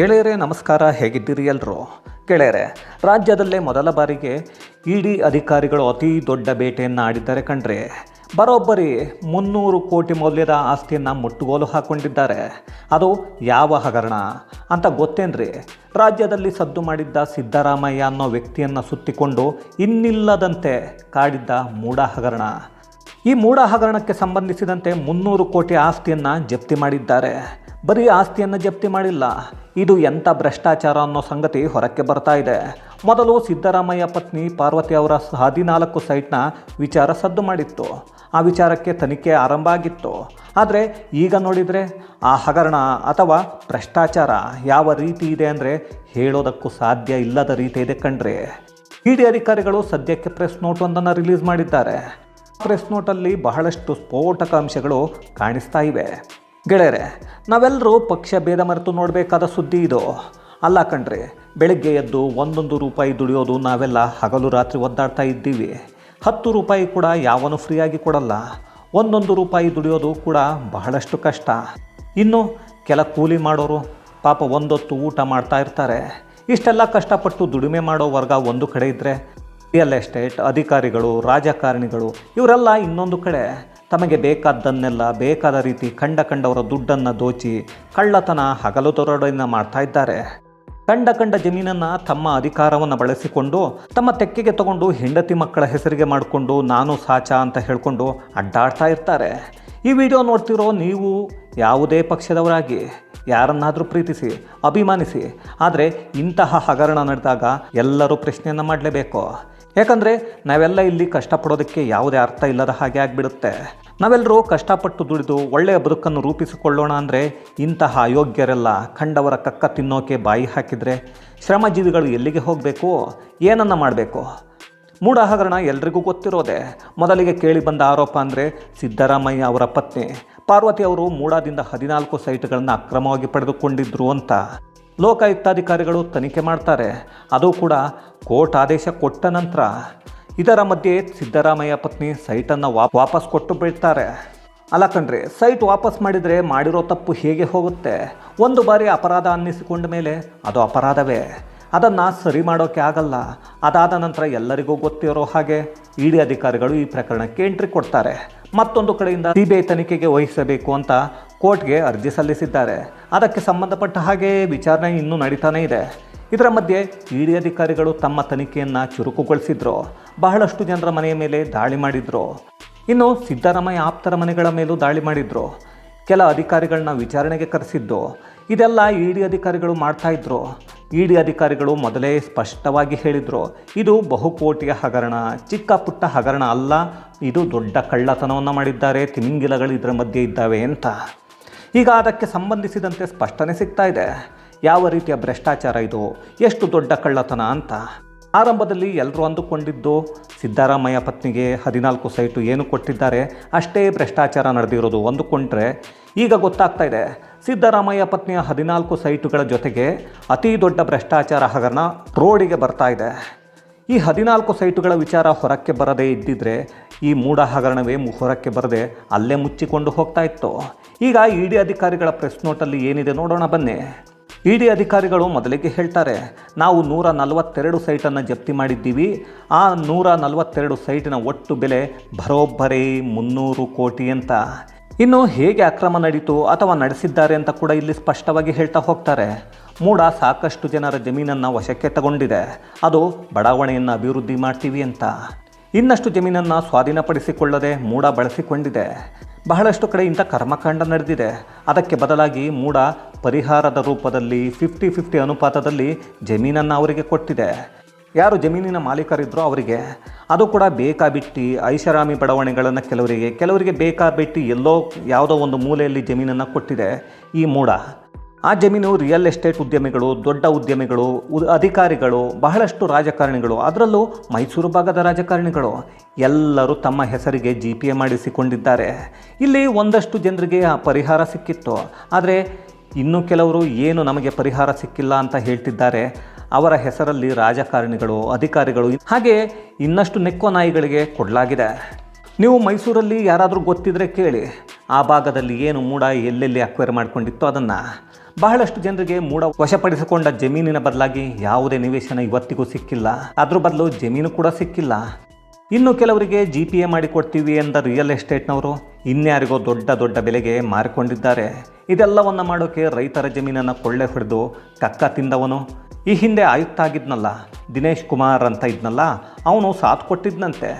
ಗೆಳೆಯರೇ, ನಮಸ್ಕಾರ. ಹೇಗಿದ್ದೀರಿ ಎಲ್ಲರೂ ಗೆಳೆಯರೆ, ರಾಜ್ಯದಲ್ಲೇ ಮೊದಲ ಬಾರಿಗೆ ಇಡಿ ಅಧಿಕಾರಿಗಳು ಅತಿ ದೊಡ್ಡ ಬೇಟೆಯನ್ನು ಆಡಿದ್ದಾರೆ ಕಣ್ರಿ. ಬರೋಬ್ಬರಿ ಮುನ್ನೂರು ಕೋಟಿ ಮೌಲ್ಯದ ಆಸ್ತಿಯನ್ನು ಮುಟ್ಟುಗೋಲು ಹಾಕ್ಕೊಂಡಿದ್ದಾರೆ ಅದು ಯಾವ ಹಗರಣ ಅಂತ ಗೊತ್ತೇನ್ರಿ? ರಾಜ್ಯದಲ್ಲಿ ಸದ್ದು ಮಾಡಿದ್ದ ಸಿದ್ದರಾಮಯ್ಯ ಅನ್ನೋ ವ್ಯಕ್ತಿಯನ್ನು ಸುತ್ತಿಕೊಂಡು ಇನ್ನಿಲ್ಲದಂತೆ ಕಾಡಿದ್ದ ಮೂಡ ಹಗರಣ. ಈ ಮೂಡ ಹಗರಣಕ್ಕೆ ಸಂಬಂಧಿಸಿದಂತೆ ಮುನ್ನೂರು ಕೋಟಿ ಆಸ್ತಿಯನ್ನು ಜಪ್ತಿ ಮಾಡಿದ್ದಾರೆ. ಬರೀ ಆಸ್ತಿಯನ್ನು ಜಪ್ತಿ ಮಾಡಿಲ್ಲ. ಇದು ಎಂಥ ಭ್ರಷ್ಟಾಚಾರ ಅನ್ನೋ ಸಂಗತಿ ಹೊರಕ್ಕೆ ಬರ್ತಾ ಇದೆ. ಮೊದಲು ಸಿದ್ದರಾಮಯ್ಯ ಪತ್ನಿ ಪಾರ್ವತಿ ಅವರ ಹದಿನಾಲ್ಕು ಸೈಟ್ನ ವಿಚಾರ ಸದ್ದು ಮಾಡಿತ್ತು. ಆ ವಿಚಾರಕ್ಕೆ ತನಿಖೆ ಆರಂಭ ಆಗಿತ್ತು. ಆದರೆ ಈಗ ನೋಡಿದರೆ ಆ ಹಗರಣ ಅಥವಾ ಭ್ರಷ್ಟಾಚಾರ ಯಾವ ರೀತಿ ಇದೆ ಅಂದರೆ ಹೇಳೋದಕ್ಕೂ ಸಾಧ್ಯ ಇಲ್ಲದ ರೀತಿ ಇದೆ ಕಣ್ರಿ. ಇಡಿ ಅಧಿಕಾರಿಗಳು ಸದ್ಯಕ್ಕೆ ಪ್ರೆಸ್ ನೋಟ್ ಒಂದನ್ನು ರಿಲೀಸ್ ಮಾಡಿದ್ದಾರೆ. ಪ್ರೆಸ್ ನೋಟಲ್ಲಿ ಬಹಳಷ್ಟು ಸ್ಫೋಟಕ ಅಂಶಗಳು ಕಾಣಿಸ್ತಾ ಇವೆ. ಗೆಳೆಯರೆ, ನಾವೆಲ್ಲರೂ ಪಕ್ಷ ಭೇದ ಮರೆತು ನೋಡಬೇಕಾದ ಸುದ್ದಿ ಇದು. ಅಲ್ಲ ಕಣ್ರಿ, ಬೆಳಗ್ಗೆ ಎದ್ದು ಒಂದೊಂದು ರೂಪಾಯಿ ದುಡಿಯೋದು ನಾವೆಲ್ಲ ಹಗಲು ರಾತ್ರಿ ಒದ್ದಾಡ್ತಾ ಇದ್ದೀವಿ. ಹತ್ತು ರೂಪಾಯಿ ಕೂಡ ಯಾವನು ಫ್ರೀಯಾಗಿ ಕೊಡಲ್ಲ. ಒಂದೊಂದು ರೂಪಾಯಿ ದುಡಿಯೋದು ಕೂಡ ಬಹಳಷ್ಟು ಕಷ್ಟ. ಇನ್ನು ಕೆಲ ಕೂಲಿ ಮಾಡೋರು ಪಾಪ ಒಂದೊತ್ತು ಊಟ ಮಾಡ್ತಾ ಇರ್ತಾರೆ. ಇಷ್ಟೆಲ್ಲ ಕಷ್ಟಪಟ್ಟು ದುಡಿಮೆ ಮಾಡೋ ವರ್ಗ ಒಂದು ಕಡೆ ಇದ್ದರೆ ರಿಯಲ್ ಎಸ್ಟೇಟ್ ಅಧಿಕಾರಿಗಳು, ರಾಜಕಾರಣಿಗಳು, ಇವರೆಲ್ಲ ಇನ್ನೊಂದು ಕಡೆ. ತಮಗೆ ಬೇಕಾದ್ದನ್ನೆಲ್ಲ ಬೇಕಾದ ರೀತಿ ಕಂಡ ಕಂಡವರ ದುಡ್ಡನ್ನು ದೋಚಿ ಕಳ್ಳತನ ಹಗಲು ತೊರಡಿನ ಮಾಡ್ತಾ ಇದ್ದಾರೆ. ಕಂಡ ಕಂಡ ಜಮೀನನ್ನು ತಮ್ಮ ಅಧಿಕಾರವನ್ನು ಬಳಸಿಕೊಂಡು ತಮ್ಮ ತೆಕ್ಕೆಗೆ ತಗೊಂಡು ಹೆಂಡತಿ ಮಕ್ಕಳ ಹೆಸರಿಗೆ ಮಾಡಿಕೊಂಡು ನಾನು ಸಾಚ ಅಂತ ಹೇಳಿಕೊಂಡು ಅಡ್ಡಾಡ್ತಾ ಇರ್ತಾರೆ. ಈ ವಿಡಿಯೋ ನೋಡ್ತಿರೋ ನೀವು ಯಾವುದೇ ಪಕ್ಷದವರಾಗಿ ಯಾರನ್ನಾದರೂ ಪ್ರೀತಿಸಿ, ಅಭಿಮಾನಿಸಿ, ಆದರೆ ಇಂತಹ ಹಗರಣ ನಡೆದಾಗ ಎಲ್ಲರೂ ಪ್ರಶ್ನೆಯನ್ನು ಮಾಡಲೇಬೇಕು. ಯಾಕಂದರೆ ನಾವೆಲ್ಲ ಇಲ್ಲಿ ಕಷ್ಟಪಡೋದಕ್ಕೆ ಯಾವುದೇ ಅರ್ಥ ಇಲ್ಲದ ಹಾಗೆ ಆಗಿಬಿಡುತ್ತೆ. ನಾವೆಲ್ಲರೂ ಕಷ್ಟಪಟ್ಟು ದುಡಿದು ಒಳ್ಳೆಯ ಬದುಕನ್ನು ರೂಪಿಸಿಕೊಳ್ಳೋಣ ಅಂದರೆ ಇಂತಹ ಅಯೋಗ್ಯರೆಲ್ಲ ಕಂಡವರ ಕಕ್ಕ ತಿನ್ನೋಕೆ ಬಾಯಿ ಹಾಕಿದರೆ ಶ್ರಮಜೀವಿಗಳು ಎಲ್ಲಿಗೆ ಹೋಗಬೇಕು? ಏನನ್ನು ಮಾಡಬೇಕು? ಮೂಢ ಹಗರಣ ಎಲ್ರಿಗೂ ಗೊತ್ತಿರೋದೆ. ಮೊದಲಿಗೆ ಕೇಳಿ ಬಂದ ಆರೋಪ ಅಂದರೆ ಸಿದ್ದರಾಮಯ್ಯ ಅವರ ಪತ್ನಿ. ಪಾರ್ವತಿ ಅವರು ಮೂಡಾದಿಂದ ಹದಿನಾಲ್ಕು ಸೈಟ್ಗಳನ್ನು ಅಕ್ರಮವಾಗಿ ಪಡೆದುಕೊಂಡಿದ್ರು ಅಂತ ಲೋಕಾಯುಕ್ತಾಧಿಕಾರಿಗಳು ತನಿಖೆ ಮಾಡ್ತಾರೆ. ಅದು ಕೂಡ ಕೋರ್ಟ್ ಆದೇಶ ಕೊಟ್ಟ ನಂತರ. ಇದರ ಮಧ್ಯೆ ಸಿದ್ದರಾಮಯ್ಯ ಪತ್ನಿ ಸೈಟನ್ನು ವಾಪ್, ವಾಪಸ್ ಕೊಟ್ಟು ಬಿಡ್ತಾರೆ. ಅಲ್ಲ ಕಣ್ರಿ, ಸೈಟ್ ವಾಪಸ್ ಮಾಡಿದರೆ ಮಾಡಿರೋ ತಪ್ಪು ಹೇಗೆ ಹೋಗುತ್ತೆ? ಒಂದು ಬಾರಿ ಅಪರಾಧ ಅನ್ನಿಸಿಕೊಂಡ ಮೇಲೆ ಅದು ಅಪರಾಧವೇ. ಅದನ್ನು ಸರಿ ಮಾಡೋಕ್ಕೆ ಆಗಲ್ಲ. ಅದಾದ ನಂತರ ಎಲ್ಲರಿಗೂ ಗೊತ್ತಿರೋ ಹಾಗೆ ಇಡಿ ಅಧಿಕಾರಿಗಳು ಈ ಪ್ರಕರಣಕ್ಕೆ ಎಂಟ್ರಿ ಕೊಡ್ತಾರೆ. ಮತ್ತೊಂದು ಕಡೆಯಿಂದ ಸಿ ತನಿಖೆಗೆ ವಹಿಸಬೇಕು ಅಂತ ಕೋರ್ಟ್ಗೆ ಅರ್ಜಿ ಸಲ್ಲಿಸಿದ್ದಾರೆ. ಅದಕ್ಕೆ ಸಂಬಂಧಪಟ್ಟ ಹಾಗೆ ವಿಚಾರಣೆ ಇನ್ನೂ ನಡೀತಾನೇ ಇದೆ. ಇದರ ಮಧ್ಯೆ ಇಡಿ ಅಧಿಕಾರಿಗಳು ತಮ್ಮ ತನಿಖೆಯನ್ನು ಚುರುಕುಗೊಳಿಸಿದ್ರು. ಬಹಳಷ್ಟು ಜನರ ಮನೆಯ ಮೇಲೆ ದಾಳಿ ಮಾಡಿದ್ರು. ಇನ್ನು ಸಿದ್ದರಾಮಯ್ಯ ಆಪ್ತರ ಮನೆಗಳ ಮೇಲೂ ದಾಳಿ ಮಾಡಿದ್ರು. ಕೆಲ ಅಧಿಕಾರಿಗಳನ್ನ ವಿಚಾರಣೆಗೆ ಕರೆಸಿದ್ದು. ಇದೆಲ್ಲ ಇಡಿ ಅಧಿಕಾರಿಗಳು ಮಾಡ್ತಾ ಇದ್ರು. ಇಡಿ ಅಧಿಕಾರಿಗಳು ಮೊದಲೇ ಸ್ಪಷ್ಟವಾಗಿ ಹೇಳಿದರು. ಇದು ಬಹುಕೋಟಿಯ ಹಗರಣ ಚಿಕ್ಕ ಪುಟ್ಟ ಹಗರಣ ಅಲ್ಲ. ಇದು ದೊಡ್ಡ ಕಳ್ಳತನವನ್ನು ಮಾಡಿದ್ದಾರೆ. ತಿಮಿಂಗಿಲಗಳು ಇದರ ಮಧ್ಯೆ ಇದ್ದಾವೆ ಅಂತ. ಈಗ ಅದಕ್ಕೆ ಸಂಬಂಧಿಸಿದಂತೆ ಸ್ಪಷ್ಟನೆ ಸಿಗ್ತಾ ಇದೆ. ಯಾವ ರೀತಿಯ ಭ್ರಷ್ಟಾಚಾರ ಇದು? ಎಷ್ಟು ದೊಡ್ಡ ಕಳ್ಳತನ ಅಂತ. ಆರಂಭದಲ್ಲಿ ಎಲ್ಲರೂ ಅಂದುಕೊಂಡಿದ್ದು, ಸಿದ್ದರಾಮಯ್ಯ ಪತ್ನಿಗೆ ಹದಿನಾಲ್ಕು ಸೈಟು ಏನು ಕೊಟ್ಟಿದ್ದಾರೆ, ಅಷ್ಟೇ ಭ್ರಷ್ಟಾಚಾರ ನಡೆದಿರೋದು ಅಂದುಕೊಂಡ್ರೆ ಈಗ ಗೊತ್ತಾಗ್ತಾ ಇದೆ. ಸಿದ್ದರಾಮಯ್ಯ ಪತ್ನಿಯ ಹದಿನಾಲ್ಕು ಸೈಟುಗಳ ಜೊತೆಗೆ ಅತಿ ದೊಡ್ಡ ಭ್ರಷ್ಟಾಚಾರ ಹಗರಣ ರೋಡಿಗೆ ಬರ್ತಾ ಇದೆ. ಈ ಹದಿನಾಲ್ಕು ಸೈಟುಗಳ ವಿಚಾರ ಹೊರಕ್ಕೆ ಬರದೇ ಇದ್ದಿದ್ರೆ, ಈ ಮೂಢ ಹಗರಣವೇ ಹೊರಕ್ಕೆ ಬರದೆ ಅಲ್ಲೇ ಮುಚ್ಚಿಕೊಂಡು ಹೋಗ್ತಾ ಇತ್ತು. ಈಗ ಇಡಿ ಅಧಿಕಾರಿಗಳ ಪ್ರೆಸ್ ನೋಟಲ್ಲಿ ಏನಿದೆ ನೋಡೋಣ ಬನ್ನಿ. ಇಡಿ ಅಧಿಕಾರಿಗಳು ಮೊದಲಿಗೆ ಹೇಳ್ತಾರೆ, ನಾವು ನೂರ ನಲವತ್ತೆರಡು ಸೈಟನ್ನು ಜಪ್ತಿ ಮಾಡಿದ್ದೀವಿ. ಆ ನೂರ ನಲವತ್ತೆರಡು ಸೈಟಿನ ಒಟ್ಟು ಬೆಲೆ ಬರೋಬ್ಬರಿ ಮುನ್ನೂರು ಕೋಟಿ ಅಂತ. ಇನ್ನು ಹೇಗೆ ಅಕ್ರಮ ನಡೀತು ಅಥವಾ ನಡೆಸಿದ್ದಾರೆ ಅಂತ ಕೂಡ ಇಲ್ಲಿ ಸ್ಪಷ್ಟವಾಗಿ ಹೇಳ್ತಾ ಹೋಗ್ತಾರೆ. ಮೂಡ ಸಾಕಷ್ಟು ಜನರ ಜಮೀನನ್ನು ವಶಕ್ಕೆ ತಗೊಂಡಿದೆ. ಅದು ಬಡಾವಣೆಯನ್ನು ಅಭಿವೃದ್ಧಿ ಮಾಡ್ತೀವಿ ಅಂತ. ಇನ್ನಷ್ಟು ಜಮೀನನ್ನು ಸ್ವಾಧೀನಪಡಿಸಿಕೊಳ್ಳದೆ ಮೂಡ ಬಳಸಿಕೊಂಡಿದೆ. ಬಹಳಷ್ಟು ಕಡೆ ಇಂಥ ಕರ್ಮಕಾಂಡ ನಡೆದಿದೆ. ಅದಕ್ಕೆ ಬದಲಾಗಿ ಮೂಡ ಪರಿಹಾರದ ರೂಪದಲ್ಲಿ ಫಿಫ್ಟಿ ಫಿಫ್ಟಿ ಅನುಪಾತದಲ್ಲಿ ಜಮೀನನ್ನು ಅವರಿಗೆ ಕೊಟ್ಟಿದೆ. ಯಾರು ಜಮೀನಿನ ಮಾಲೀಕರಿದ್ದರೋ ಅವರಿಗೆ. ಅದು ಕೂಡ ಬೇಕಾಬಿಟ್ಟಿ ಐಷಾರಾಮಿ ಬಡಾವಣೆಗಳನ್ನು ಕೆಲವರಿಗೆ. ಕೆಲವರಿಗೆ ಬೇಕಾಬಿಟ್ಟಿ ಎಲ್ಲೋ ಯಾವುದೋ ಒಂದು ಮೂಲೆಯಲ್ಲಿ ಜಮೀನನ್ನು ಕೊಟ್ಟಿದೆ. ಈ ಮೂಡ. ಆ ಜಮೀನು ರಿಯಲ್ ಎಸ್ಟೇಟ್ ಉದ್ಯಮಿಗಳು, ದೊಡ್ಡ ಉದ್ಯಮಿಗಳು ಅಧಿಕಾರಿಗಳು, ಬಹಳಷ್ಟು ರಾಜಕಾರಣಿಗಳು, ಅದರಲ್ಲೂ ಮೈಸೂರು ಭಾಗದ ರಾಜಕಾರಣಿಗಳು. ಎಲ್ಲರೂ ತಮ್ಮ ಹೆಸರಿಗೆ ಜಿ ಪಿ ಎ ಮಾಡಿಸಿಕೊಂಡಿದ್ದಾರೆ. ಇಲ್ಲಿ ಒಂದಷ್ಟು ಜನರಿಗೆ ಆ ಪರಿಹಾರ ಸಿಕ್ಕಿತ್ತು. ಆದರೆ ಇನ್ನು ಕೆಲವರು ಏನು ನಮಗೆ ಪರಿಹಾರ ಸಿಕ್ಕಿಲ್ಲ ಅಂತ ಹೇಳ್ತಿದ್ದಾರೆ. ಅವರ ಹೆಸರಲ್ಲಿ ರಾಜಕಾರಣಿಗಳು, ಅಧಿಕಾರಿಗಳು ಹಾಗೆ ಇನ್ನಷ್ಟು ನೆಕ್ಕೋ ನಾಯಿಗಳಿಗೆ ಕೊಡಲಾಗಿದೆ. ನೀವು ಮೈಸೂರಲ್ಲಿ ಯಾರಾದರೂ ಗೊತ್ತಿದ್ರೆ ಕೇಳಿ. ಆ ಭಾಗದಲ್ಲಿ ಏನು ಮೂಡ ಎಲ್ಲೆಲ್ಲಿ ಅಕ್ವೈರ್ ಮಾಡಿಕೊಂಡಿತ್ತು ಅದನ್ನು. ಬಹಳಷ್ಟು ಜನರಿಗೆ ಮೂಡ ವಶಪಡಿಸಿಕೊಂಡ ಜಮೀನಿನ ಬದಲಾಗಿ ಯಾವುದೇ ನಿವೇಶನ ಇವತ್ತಿಗೂ ಸಿಕ್ಕಿಲ್ಲ. ಅದ್ರ ಬದಲು ಜಮೀನು ಕೂಡ ಸಿಕ್ಕಿಲ್ಲ. ಇನ್ನು ಕೆಲವರಿಗೆ ಜಿ ಪಿ ಎ ಮಾಡಿಕೊಡ್ತೀವಿ ಎಂದ ರಿಯಲ್ ಎಸ್ಟೇಟ್ನವರು ಇನ್ಯಾರಿಗೋ ದೊಡ್ಡ ದೊಡ್ಡ ಬೆಲೆಗೆ ಮಾರಿಕೊಂಡಿದ್ದಾರೆ. ಇದೆಲ್ಲವನ್ನ ಮಾಡೋಕೆ ರೈತರ ಜಮೀನನ್ನು ಕೊಳ್ಳೆ ಹೊಡೆದು ಕಕ್ಕ ತಿಂದವನು? ಈ ಹಿಂದೆ ಆಯುಕ್ತ ಆಗಿದ್ನಲ್ಲ, ದಿನೇಶ್ ಕುಮಾರ್ ಅಂತ ಇದ್ನಲ್ಲ, ಅವನು ಸಾಥ್ ಕೊಟ್ಟಿದ್ದನಂತೆ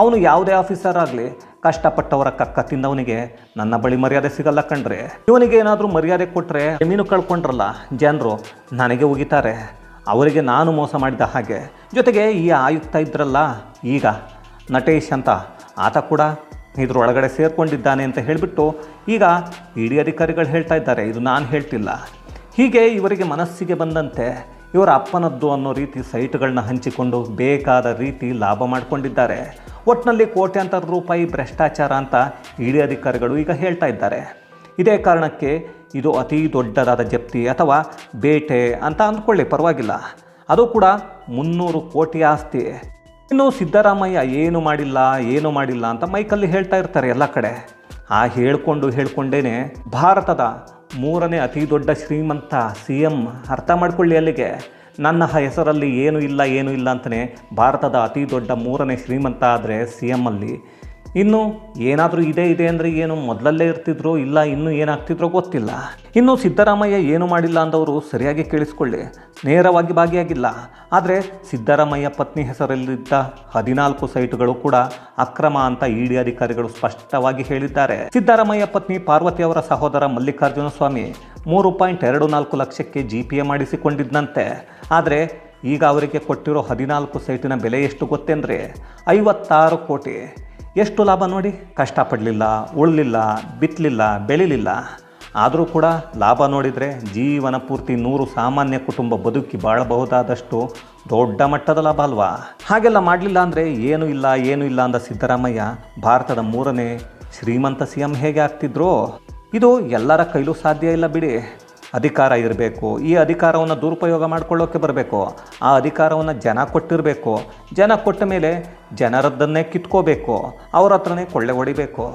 ಅವನು ಯಾವುದೇ ಆಫೀಸರ್ ಆಗಲಿ ಕಷ್ಟಪಟ್ಟವರ ಕಕ್ಕ ತಿಂದವನಿಗೆ ನನ್ನ ಬಳಿ ಮರ್ಯಾದೆ ಸಿಗಲ್ಲ ಕಂಡ್ರೆ ಇವನಿಗೆ ಏನಾದರೂ ಮರ್ಯಾದೆ ಕೊಟ್ಟರೆ ಜಮೀನು ಕಳ್ಕೊಂಡ್ರಲ್ಲ, ಜನರು ನನಗೆ ಉಗಿತಾರೆ. ಅವರಿಗೆ ನಾನು ಮೋಸ ಮಾಡಿದ ಹಾಗೆ. ಜೊತೆಗೆ ಈ ಆಯುಕ್ತ ಇದ್ರಲ್ಲ, ಈಗ ನಟೇಶ್ ಅಂತ, ಆತ ಕೂಡ ಇದ್ರೊಳಗಡೆ ಸೇರಿಕೊಂಡಿದ್ದಾನೆ ಅಂತ ಹೇಳಿಬಿಟ್ಟು ಈಗ ಇಡಿ ಅಧಿಕಾರಿಗಳು ಹೇಳ್ತಾ ಇದ್ದಾರೆ. ಇದು ನಾನು ಹೇಳ್ತಿಲ್ಲ. ಹೀಗೆ ಇವರಿಗೆ ಮನಸ್ಸಿಗೆ ಬಂದಂತೆ ಇವರ ಅಪ್ಪನದ್ದು ಅನ್ನೋ ರೀತಿ ಸೈಟ್ಗಳನ್ನ ಹಂಚಿಕೊಂಡು ಬೇಕಾದ ರೀತಿ ಲಾಭ ಮಾಡಿಕೊಂಡಿದ್ದಾರೆ. ಒಟ್ಟಿನಲ್ಲಿ ಕೋಟ್ಯಾಂತರ ರೂಪಾಯಿ ಭ್ರಷ್ಟಾಚಾರ ಅಂತ ಇಡಿ ಅಧಿಕಾರಿಗಳು ಈಗ ಹೇಳ್ತಾ ಇದ್ದಾರೆ. ಇದೇ ಕಾರಣಕ್ಕೆ ಇದು ಅತಿ ದೊಡ್ಡದಾದ ಜಪ್ತಿ ಅಥವಾ ಬೇಟೆ ಅಂತ ಅಂದ್ಕೊಳ್ಳಿ, ಪರವಾಗಿಲ್ಲ. ಅದು ಕೂಡ ಮುನ್ನೂರು ಕೋಟಿ ಆಸ್ತಿ. ಇನ್ನು ಸಿದ್ದರಾಮಯ್ಯ ಏನು ಮಾಡಿಲ್ಲ ಏನು ಮಾಡಿಲ್ಲ ಅಂತ ಮೈಕಲ್ಲಿ ಹೇಳ್ತಾ ಇರ್ತಾರೆ ಎಲ್ಲ ಕಡೆ. ಆ ಹೇಳ್ಕೊಂಡು ಹೇಳ್ಕೊಂಡೇನೆ ಭಾರತದ ಮೂರನೇ ಅತಿ ದೊಡ್ಡ ಶ್ರೀಮಂತ ಸಿ ಎಂ ಅರ್ಥ ಮಾಡ್ಕೊಳ್ಳಿ ಅಲ್ಲಿಗೆ. ನನ್ನ ಹೆಸರಲ್ಲಿ ಏನು ಇಲ್ಲ ಏನು ಇಲ್ಲ ಅಂತಲೇ ಭಾರತದ ಅತಿ ದೊಡ್ಡ ಮೂರನೇ ಶ್ರೀಮಂತ ಆದರೆ ಸಿ ಎಂ ಅಲ್ಲಿ. ಇನ್ನು ಏನಾದರೂ ಇದೆ ಇದೆ ಅಂದರೆ ಏನು ಮೊದಲಲ್ಲೇ ಇರ್ತಿದ್ರೋ ಇಲ್ಲ, ಇನ್ನೂ ಏನಾಗ್ತಿದ್ರೋ ಗೊತ್ತಿಲ್ಲ. ಇನ್ನು ಸಿದ್ದರಾಮಯ್ಯ ಏನು ಮಾಡಿಲ್ಲ ಅಂದವರು ಸರಿಯಾಗಿ ಕೇಳಿಸ್ಕೊಳ್ಳಿ. ನೇರವಾಗಿ ಭಾಗಿಯಾಗಿಲ್ಲ. ಆದರೆ ಸಿದ್ದರಾಮಯ್ಯ ಪತ್ನಿ ಹೆಸರಲ್ಲಿದ್ದ ಹದಿನಾಲ್ಕು ಸೈಟ್ಗಳು ಕೂಡ ಅಕ್ರಮ ಅಂತ ಇಡಿ ಅಧಿಕಾರಿಗಳು ಸ್ಪಷ್ಟವಾಗಿ ಹೇಳಿದ್ದಾರೆ. ಸಿದ್ದರಾಮಯ್ಯ ಪತ್ನಿ ಪಾರ್ವತಿ ಅವರ ಸಹೋದರ ಮಲ್ಲಿಕಾರ್ಜುನ ಸ್ವಾಮಿ ಮೂರು ಪಾಯಿಂಟ್ ಎರಡು ನಾಲ್ಕು ಲಕ್ಷಕ್ಕೆ ಜಿ ಪಿ ಎ ಮಾಡಿಸಿಕೊಂಡಿದ್ದಂತೆ ಆದರೆ ಈಗ ಅವರಿಗೆ ಕೊಟ್ಟಿರೋ ಹದಿನಾಲ್ಕು ಸೈಟಿನ ಬೆಲೆ ಎಷ್ಟು ಗೊತ್ತೆಂದರೆ ಐವತ್ತಾರು ಕೋಟಿ. ಎಷ್ಟು ಲಾಭ ನೋಡಿ? ಕಷ್ಟಪಡಲಿಲ್ಲ, ಉಳಲಿಲ್ಲ ಬಿತ್ತಲಿಲ್ಲ ಬೆಳಿಲಿಲ್ಲ. ಆದರೂ ಕೂಡ ಲಾಭ ನೋಡಿದರೆ ಜೀವನ ಪೂರ್ತಿ ನೂರು ಸಾಮಾನ್ಯ ಕುಟುಂಬ ಬದುಕಿ ಬಾಳಬಹುದಾದಷ್ಟು ದೊಡ್ಡ ಮಟ್ಟದ ಲಾಭ ಅಲ್ವಾ? ಹಾಗೆಲ್ಲ ಮಾಡಲಿಲ್ಲ ಅಂದರೆ ಏನೂ ಇಲ್ಲ ಏನೂ ಇಲ್ಲ ಅಂದ ಸಿದ್ದರಾಮಯ್ಯ ಭಾರತದ ಮೂರನೇ ಶ್ರೀಮಂತ ಸಿ ಎಂ ಹೇಗೆ ಆಗ್ತಿದ್ರು? ಇದು ಎಲ್ಲರ ಕೈಲೂ ಸಾಧ್ಯ ಇಲ್ಲ ಬಿಡಿ. ಅಧಿಕಾರ ಇರಬೇಕು, ಈ ಅಧಿಕಾರವನ್ನು ದುರುಪಯೋಗ ಮಾಡ್ಕೊಳ್ಳೋಕೆ ಬರಬೇಕು, ಆ ಅಧಿಕಾರವನ್ನು ಜನ ಕೊಟ್ಟಿರಬೇಕು, ಜನ ಕೊಟ್ಟ ಮೇಲೆ ಜನರದ್ದನ್ನೇ ಕಿತ್ಕೋಬೇಕು, ಅವ್ರ ಹತ್ರನೇ ಕೊಳ್ಳೆ ಹೊಡಿಬೇಕು.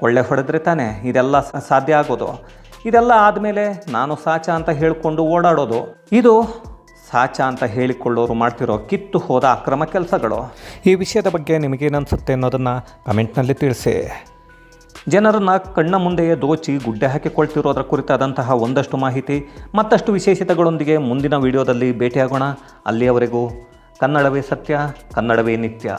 ಕೊಳ್ಳೆ ಹೊಡೆದ್ರೆ ತಾನೇ ಇದೆಲ್ಲ ಸಾಧ್ಯ ಆಗೋದು. ಇದೆಲ್ಲ ಆದಮೇಲೆ ನಾನು ಸಾಚ ಅಂತ ಹೇಳಿಕೊಂಡು ಓಡಾಡೋದು. ಇದು ಸಾಚ ಅಂತ ಹೇಳಿಕೊಳ್ಳೋರು ಮಾಡ್ತಿರೋ ಕಿತ್ತು ಹೋದ ಅಕ್ರಮ ಕೆಲಸಗಳು. ಈ ವಿಷಯದ ಬಗ್ಗೆ ನಿಮಗೇನನ್ಸುತ್ತೆ ಅನ್ನೋದನ್ನು ಕಮೆಂಟ್ನಲ್ಲಿ ತಿಳಿಸಿ. ಜನರನ್ನ ಕಣ್ಣ ಮುಂದೆಯೇ ದೋಚಿ ಗುಡ್ಡೆ ಹಾಕಿಕೊಳ್ತಿರೋದರ ಕುರಿತಾದಂತಹ ಒಂದಷ್ಟು ಮಾಹಿತಿ, ಮತ್ತಷ್ಟು ವಿಶೇಷತೆಗಳೊಂದಿಗೆ ಮುಂದಿನ ವಿಡಿಯೋದಲ್ಲಿ ಭೇಟಿಯಾಗೋಣ. ಅಲ್ಲಿಯವರೆಗೂ ಕನ್ನಡವೇ ಸತ್ಯ, ಕನ್ನಡವೇ ನಿತ್ಯ.